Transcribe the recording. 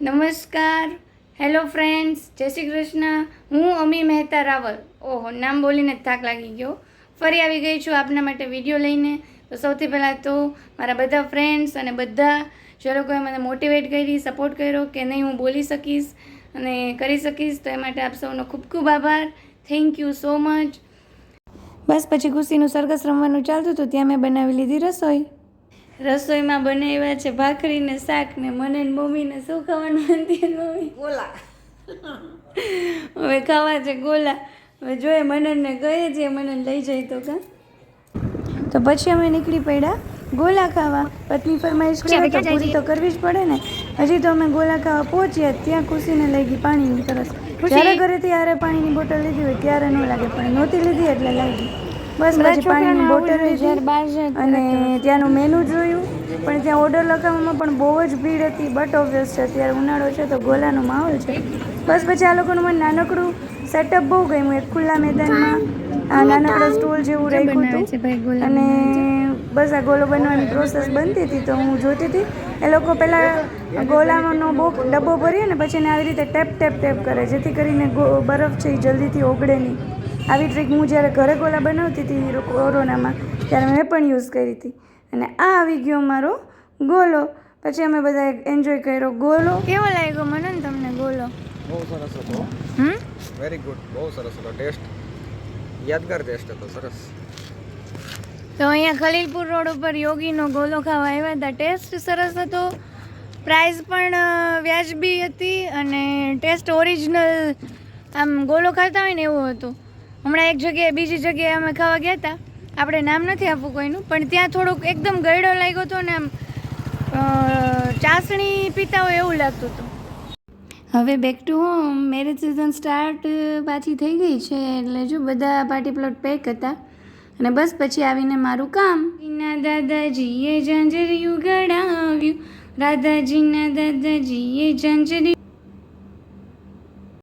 નમસ્કાર. Hello friends જય શ્રી કૃષ્ણ. હું અમી મહેતા રાવલ. ઓહો, નામ બોલીને જ થાક લાગી ગયો. ફરી આવી ગઈ છું આપના માટે વીડિયો લઈને. તો સૌથી પહેલાં તો મારા બધા ફ્રેન્ડ્સ અને બધા, જે લોકોએ મને મોટિવેટ કરી સપોર્ટ કર્યો કે નહીં હું બોલી શકીશ અને કરી શકીશ, તો એ માટે આપ સૌનો ખૂબ ખૂબ આભાર. થેન્ક યુ સો મચ બસ પછી ખુશીનું સરઘસ રમવાનું ચાલતું હતું, ત્યાં મેં બનાવી લીધી રસોઈ. રસોઈમાં બનાવ્યા છે ભાખરી ને શાક ને મને ને મમ્મીને શું ખાવાનું મમ્મી? ગોલા. હવે ખાવા છે ગોલા. હવે જોઈએ મનનને કહીએ છે મનન લઈ જાય તો કા. તો પછી અમે નીકળી પડ્યા ગોલા ખાવા. પત્ની ફરમાઈશ કરી તો પૂરી તો કરવી જ પડે ને. હજી તો અમે ગોલા ખાવા પહોંચ્યા. ત્યાં ખુશીને લઈ ગઈ પાણીની તરસ. જ્યારે ઘરેથી યારે પાણીની બોટલ લીધી હોય ત્યારે ન લાગે પણ નહોતી લીધી એટલે લાગી. બસ પછી પાણીની બોટલ લીધી અને ત્યાંનું મેનુ જોયું પણ ત્યાં ઓર્ડર લખાવવામાં પણ બહુ જ ભીડ હતી બટ ઓબ્વિયસ છે અત્યારે ઉનાળો છે તો ગોલાનો માહોલ છે. બસ પછી આ લોકોનું મને નાનકડું સેટઅપ બહુ ગમ્યું એક ખુલ્લા મેદાનમાં આ નાનકડા સ્ટોલ જેવું રાખ્યું હતું. અને બસ આ ગોલો બનવાની પ્રોસેસ બનતી હતી તો હું જોતી હતી. એ લોકો પહેલાં ગોલાનો બહુ ડબ્બો ભરીએ ને પછી એને આવી રીતે ટેપ ટેપ ટેપ કરે જેથી કરીને બરફ છે એ જલ્દીથી ઓગળે નહીં. આવી ટ્રીક હું જ્યારે ઘરે ગોલા બનાવતી હતી કોરોનામાં ત્યારે મેં પણ યુઝ કરી હતી. અને આ આવી ગયો મારો ગોલો. પછી અમે બધા એન્જોય કર્યો ગોલો. કેવો લાગ્યો મને ને તમને ગોલો? બહુ સરસ હતો. હમ? વેરી ગુડ બહુ સરસ હતો. ટેસ્ટ યાદગાર ટેસ્ટ હતો. સરસ. તો અહીંયા ખલીલપુર રોડ ઉપર યોગીનો ગોલો ખાવા આવ્યા હતા. ટેસ્ટ સરસ હતો. પ્રાઇસ પણ વ્યાજબી હતી અને ટેસ્ટ ઓરિજિનલ આમ ગોલો ખાતા હોય ને એવું હતું. હમણાં એક જગ્યાએ બીજી જગ્યાએ અમે ખાવા ગયા હતા. આપણે નામ નથી આપવું કોઈનું પણ ત્યાં થોડુંક એકદમ ગયડો લાગ્યો હતો ને આમ ચાસણી પીતા હોય એવું લાગતું હતું. હવે back to home marriage season start પાછી થઈ ગઈ છે એટલે જો બધા પાર્ટી પ્લોટ પેક હતા. અને બસ પછી આવીને મારું કામ. ના દાદાજીએ ઝાંઝરિયું ગડાવ્યું રાધાજીના દાદાજીએ ઝાંઝરિયું